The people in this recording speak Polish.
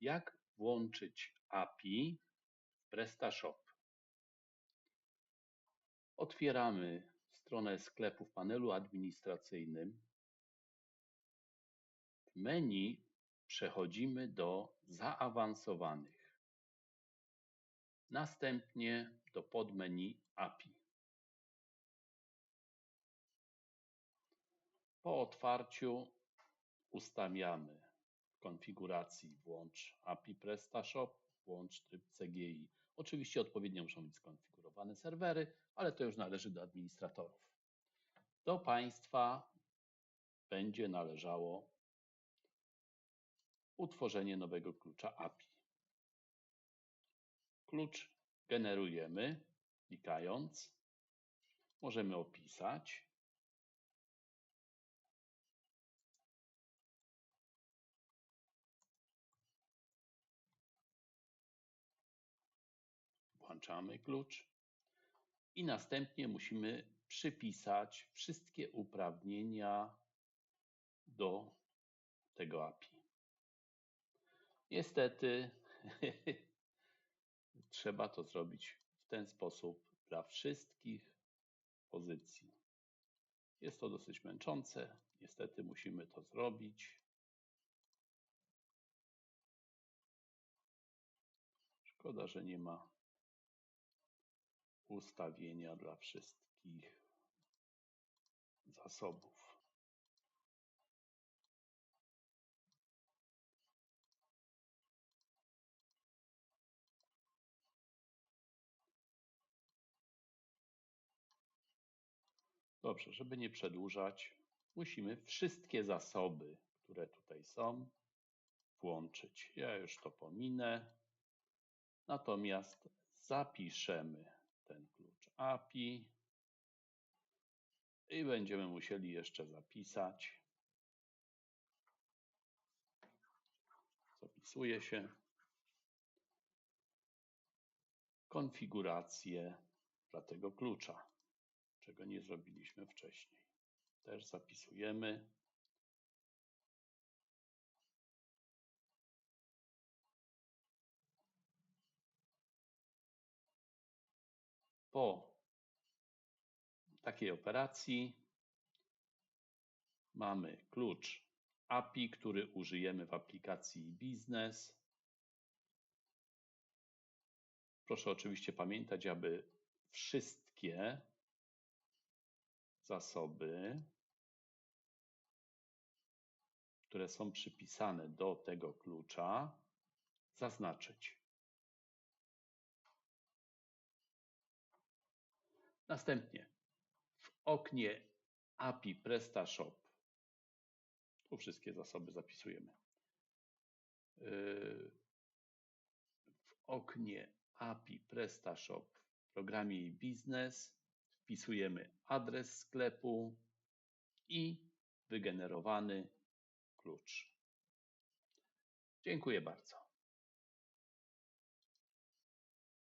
Jak włączyć API w PrestaShop? Otwieramy stronę sklepu w panelu administracyjnym. W menu przechodzimy do zaawansowanych. Następnie do podmenu API. Po otwarciu ustawiamy konfiguracji włącz API PrestaShop, włącz tryb CGI. Oczywiście odpowiednio muszą być skonfigurowane serwery, ale to już należy do administratorów. Do Państwa będzie należało utworzenie nowego klucza API. Klucz generujemy klikając. Możemy opisać. Włączamy klucz i następnie musimy przypisać wszystkie uprawnienia do tego API. Niestety trzeba to zrobić w ten sposób dla wszystkich pozycji. Jest to dosyć męczące, niestety musimy to zrobić. Szkoda, że nie ma ustawienia dla wszystkich zasobów. Dobrze, żeby nie przedłużać, musimy wszystkie zasoby, które tutaj są, włączyć. Ja już to pominę. Natomiast zapiszemy ten klucz API i będziemy musieli jeszcze zapisać. Zapisuje się konfigurację dla tego klucza, czego nie zrobiliśmy wcześniej. Też zapisujemy. Po takiej operacji mamy klucz API, który użyjemy w aplikacji biznes. Proszę oczywiście pamiętać, aby wszystkie zasoby, które są przypisane do tego klucza, zaznaczyć. Następnie w oknie API PrestaShop tu wszystkie zasoby zapisujemy. Yy, w oknie API PrestaShop w programie biznes wpisujemy adres sklepu i wygenerowany klucz. Dziękuję bardzo.